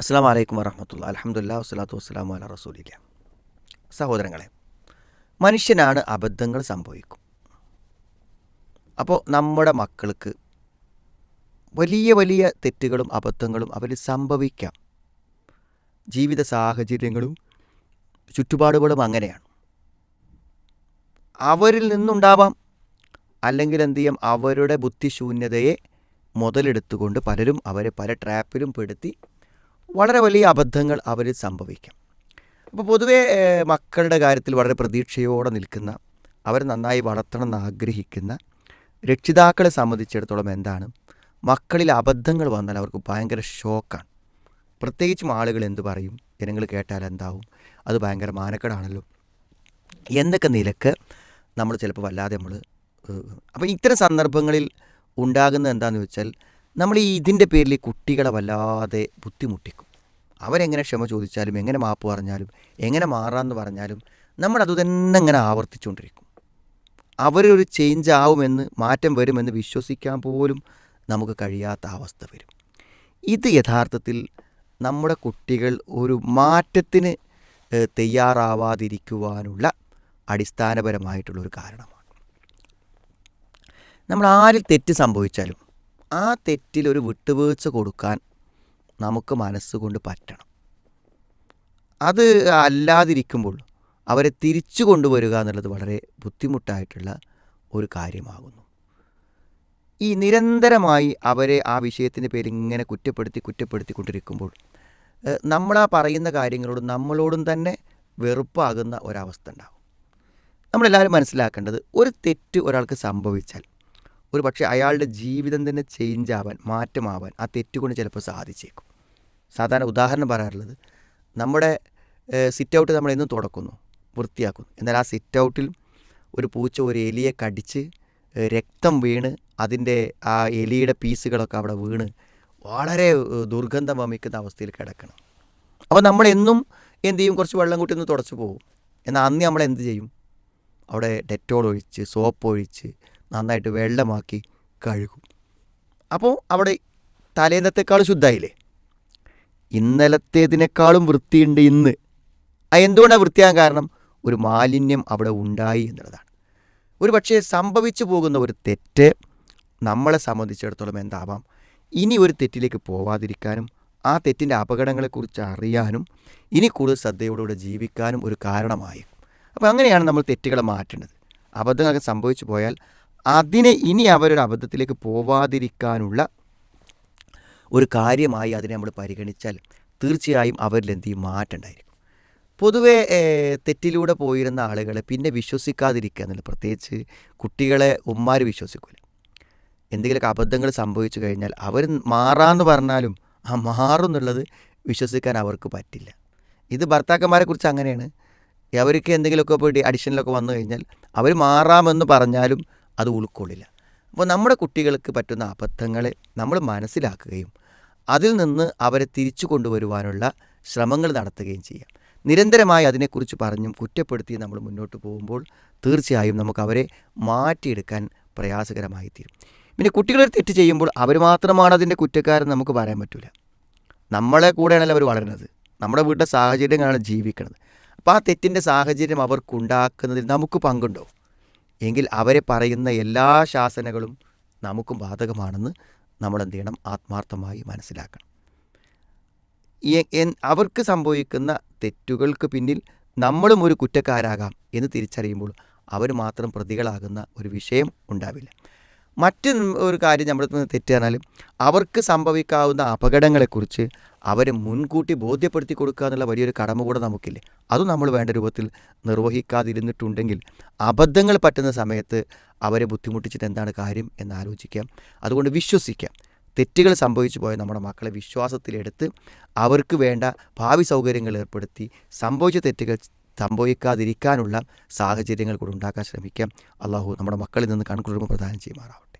അസ്സാം വലൈക്കും വറഹമത്തുള്ള അലഹമുല്ല വസ്സലാത്തു വസ്സലാമു അല റസൂലില്ല. സഹോദരങ്ങളെ മനുഷ്യനാണ് അബദ്ധങ്ങൾ സംഭവിക്കും. അപ്പോൾ നമ്മുടെ മക്കൾക്ക് വലിയ വലിയ തെറ്റുകളും അബദ്ധങ്ങളും അവർ സംഭവിക്കാം. ജീവിത സാഹചര്യങ്ങളും ചുറ്റുപാടുകളും അങ്ങനെയാണ്. അവരിൽ നിന്നുണ്ടാവാം. അല്ലെങ്കിൽ എന്ത് ചെയ്യാം? അവരുടെ ബുദ്ധിശൂന്യതയെ മുതലെടുത്തുകൊണ്ട് പലരും അവരെ പല ട്രാപ്പിലും പെടുത്തി വളരെ വലിയ അബദ്ധങ്ങൾ അവർ സംഭവിക്കാം. അപ്പോൾ പൊതുവേ മക്കളുടെ കാര്യത്തിൽ വളരെ പ്രതീക്ഷയോടെ നിൽക്കുന്ന അവർ നന്നായി വളർത്തണം എന്ന് ആഗ്രഹിക്കുന്ന രക്ഷിതാക്കളെ സംബന്ധിച്ചിടത്തോളം എന്താണ്? മക്കളിൽ അബദ്ധങ്ങൾ വന്നാൽ അവർക്ക് ഭയങ്കര ഷോക്കാണ്. പ്രത്യേകിച്ചും ആളുകൾ എന്തു പറയും? ജനങ്ങൾ കേട്ടാൽ എന്താവും? അത് ഭയങ്കര മാനക്കേടാണല്ലോ. എന്നൊക്കെ നിലയ്ക്ക് നമ്മൾ ചിലപ്പോൾ വല്ലാതെ നമ്മൾ അപ്പോൾ ഇത്തരം സന്ദർഭങ്ങളിൽ ഉണ്ടാകുന്ന എന്താണെന്ന് വെച്ചാൽ നമ്മൾ ഈ ഇതിന്റെ പേരിൽ കുട്ടികളെ വല്ലാതെ ബുദ്ധിമുട്ടിക്കും. അവരെങ്ങനെ ക്ഷമ ചോദിച്ചാലും എങ്ങനെ മാപ്പ് പറഞ്ഞാലും എങ്ങനെ മാറാമെന്ന് പറഞ്ഞാലും നമ്മൾ തന്നെ ഇങ്ങനെ ആവർത്തിച്ചുകൊണ്ടിരിക്കും. അവരൊരു ചേഞ്ച് ആവുമെന്ന് മാറ്റം വരുമെന്ന് വിശ്വസിക്കാൻ പോലും നമുക്ക് കഴിയാത്ത അവസ്ഥ വരും. ഇത് യഥാർത്ഥത്തിൽ നമ്മുടെ കുട്ടികൾ ഒരു മാറ്റത്തിന് തയ്യാറാവാതിരിക്കുവാനുള്ള അടിസ്ഥാനപരമായിട്ടുള്ളൊരു കാരണമാണ്. നമ്മൾ ആരിൽ തെറ്റ് സംഭവിച്ചാലും ആ തെറ്റിലൊരു വിട്ടുവീഴ്ച കൊടുക്കാൻ നമുക്ക് മനസ്സുകൊണ്ട് പറ്റണം. അത് അല്ലാതിരിക്കുമ്പോൾ അവരെ തിരിച്ചു കൊണ്ടുവരിക എന്നുള്ളത് വളരെ ബുദ്ധിമുട്ടായിട്ടുള്ള ഒരു കാര്യമാകുന്നു. ഈ നിരന്തരമായി അവരെ ആ വിഷയത്തിന്റെ പേരിൽ ഇങ്ങനെ കുറ്റപ്പെടുത്തി കുറ്റപ്പെടുത്തിക്കൊണ്ടിരിക്കുമ്പോൾ കൊണ്ടിരിക്കുമ്പോൾ നമ്മളാ പറയുന്ന കാര്യങ്ങളോട് നമ്മളോടും തന്നെ വെറുപ്പാകുന്ന ഒരവസ്ഥ ഉണ്ടാകും. നമ്മളെല്ലാവരും മനസ്സിലാക്കേണ്ടത് ഒരു തെറ്റ് ഒരാൾക്ക് സംഭവിച്ചാൽ ഒരു പക്ഷേ അയാളുടെ ജീവിതം തന്നെ ചേഞ്ച് ആവാൻ മാറ്റമാവാൻ ആ തെറ്റുകൊണ്ട് ചിലപ്പോൾ സാധിച്ചേക്കും. സാധാരണ ഉദാഹരണം പറയാറുള്ളത് നമ്മുടെ സിറ്റ് ഔട്ട് നമ്മൾ എന്നും തുടക്കുന്നു വൃത്തിയാക്കുന്നു. എന്നാൽ ആ സിറ്റ് ഔട്ടിൽ ഒരു പൂച്ച ഒരു എലിയെ കടിച്ച് രക്തം വീണ് അതിന്റെ ആ എലിയുടെ പീസുകളൊക്കെ അവിടെ വീണ് വളരെ ദുർഗന്ധം വമിക്കുന്ന അവസ്ഥയിൽ കിടക്കണം. അപ്പോൾ നമ്മളെന്നും എന്ത് ചെയ്യും? കുറച്ച് വെള്ളം കൂട്ടി ഒന്ന് തുടച്ചു പോകും. എന്നാൽ അന്ന് നമ്മൾ എന്ത് ചെയ്യും? അവിടെ ഡെറ്റോൾ ഒഴിച്ച് സോപ്പ് ഒഴിച്ച് നന്നായിട്ട് വെള്ളമാക്കി കഴുകും. അപ്പോൾ അവിടെ തലേന്നത്തെക്കാൾ ശുദ്ധമായില്ലേ ഇന്നലത്തേതിനേക്കാളും വൃത്തിയുണ്ട് ഇന്ന്. എന്തുകൊണ്ടാണ് വൃത്തിയാകാൻ കാരണം? ഒരു മാലിന്യം അവിടെ ഉണ്ടായി എന്നുള്ളതാണ്. ഒരു പക്ഷേ സംഭവിച്ചു പോകുന്ന ഒരു തെറ്റ് നമ്മളെ സംബന്ധിച്ചിടത്തോളം എന്താവാം? ഇനി ഒരു തെറ്റിലേക്ക് പോവാതിരിക്കാനും ആ തെറ്റിന്റെ അപകടങ്ങളെക്കുറിച്ച് അറിയാനും ഇനി കൂടുതൽ ശ്രദ്ധയോടുകൂടെ ജീവിക്കാനും ഒരു കാരണമായി. അപ്പോൾ അങ്ങനെയാണ് നമ്മൾ തെറ്റുകളെ മാറ്റേണ്ടത്. അബദ്ധങ്ങളൊക്കെ സംഭവിച്ചു പോയാൽ അതിനെ ഇനി അവരൊരു അബദ്ധത്തിലേക്ക് പോവാതിരിക്കാനുള്ള ഒരു കാര്യമായി അതിനെ നമ്മൾ പരിഗണിച്ചാൽ തീർച്ചയായും അവരിൽ എന്ത് ചെയ്യും? മാറ്റം ഉണ്ടായിരിക്കും. പൊതുവേ തെറ്റിലൂടെ പോയിരുന്ന ആളുകളെ പിന്നെ വിശ്വസിക്കാതിരിക്കുക എന്നുള്ള പ്രത്യേകിച്ച് കുട്ടികളെ ഉമ്മാർ വിശ്വസിക്കില്ല എന്തെങ്കിലുമൊക്കെ അബദ്ധങ്ങൾ സംഭവിച്ചു കഴിഞ്ഞാൽ അവർ മാറാമെന്ന് പറഞ്ഞാലും ആ മാറും എന്നുള്ളത് വിശ്വസിക്കാൻ അവർക്ക് പറ്റില്ല. ഇത് ഭർത്താക്കന്മാരെ കുറിച്ച് അങ്ങനെയാണ്. അവർക്ക് എന്തെങ്കിലുമൊക്കെ പോയിട്ട് അഡിഷനിലൊക്കെ വന്നു കഴിഞ്ഞാൽ അവർ മാറാമെന്ന് പറഞ്ഞാലും അത് ഉൾക്കൊള്ളില്ല. അപ്പോൾ നമ്മുടെ കുട്ടികൾക്ക് പറ്റുന്ന അബദ്ധങ്ങളെ നമ്മൾ മനസ്സിലാക്കുകയും അതിൽ നിന്ന് അവരെ തിരിച്ചു കൊണ്ടുവരുവാനുള്ള ശ്രമങ്ങൾ നടത്തുകയും ചെയ്യാം. നിരന്തരമായി അതിനെക്കുറിച്ച് പറഞ്ഞും കുറ്റപ്പെടുത്തി നമ്മൾ മുന്നോട്ട് പോകുമ്പോൾ തീർച്ചയായും നമുക്ക് അവരെ മാറ്റിയെടുക്കാൻ പ്രയാസകരമായി തീരും പിന്നെ കുട്ടികൾ തെറ്റ് ചെയ്യുമ്പോൾ അവർ മാത്രമാണ് അതിന്റെ കുറ്റക്കാരൻ നമുക്ക് പറയാൻ പറ്റില്ല നമ്മളെ കൂടെയാണല്ലോ അവർ വളരുന്നത്. നമ്മുടെ വീട്ടിലെ സാഹചര്യങ്ങളാണ് ജീവിക്കുന്നത്. അപ്പോൾ ആ തെറ്റിന്റെ സാഹചര്യം അവർക്കുണ്ടാക്കുന്നതിൽ നമുക്ക് പങ്കുണ്ടോ? എങ്കിൽ അവരെ പറയുന്ന എല്ലാ ശാസനകളും നമുക്കും ബാധകമാണെന്ന് നമ്മൾ എന്ത് ചെയ്യണം ആത്മാർത്ഥമായി മനസ്സിലാക്കണം അവർക്ക് സംഭവിക്കുന്ന തെറ്റുകൾക്ക് പിന്നിൽ നമ്മളും ഒരു കുറ്റക്കാരാകാം എന്ന് തിരിച്ചറിയുമ്പോൾ അവർ മാത്രം പ്രതികളാകുന്ന ഒരു വിഷയം ഉണ്ടാവില്ല. മറ്റ് ഒരു കാര്യം നമ്മുടെ തെറ്റ് പറഞ്ഞാൽ അവർക്ക് സംഭവിക്കാവുന്ന അപകടങ്ങളെക്കുറിച്ച് അവരെ മുൻകൂട്ടി ബോധ്യപ്പെടുത്തി കൊടുക്കുക എന്നുള്ള വലിയൊരു കടമ കൂടെ നമുക്കില്ലേ? അതും നമ്മൾ വേണ്ട രൂപത്തിൽ നിർവഹിക്കാതിരുന്നിട്ടുണ്ടെങ്കിൽ അബദ്ധങ്ങൾ പറ്റുന്ന സമയത്ത് അവരെ ബുദ്ധിമുട്ടിച്ചിട്ട് എന്താണ് കാര്യം എന്ന് ആലോചിക്കാം. അതുകൊണ്ട് വിശ്വസിക്കാം. തെറ്റുകൾ സംഭവിച്ചു പോയ നമ്മുടെ മക്കളെ വിശ്വാസത്തിലെടുത്ത് അവർക്ക് വേണ്ട ഭാവി സൗകര്യങ്ങൾ ഏർപ്പെടുത്തി സംഭവിച്ച തെറ്റുകൾ സംഭവിക്കാതിരിക്കാനുള്ള സാഹചര്യങ്ങൾ കൂടെ ഉണ്ടാക്കാൻ ശ്രമിക്കാം. അള്ളാഹു നമ്മുടെ മക്കളിൽ നിന്ന് കൺകുളിർമ പ്രദാനം ചെയ്യുമാറാവട്ടെ.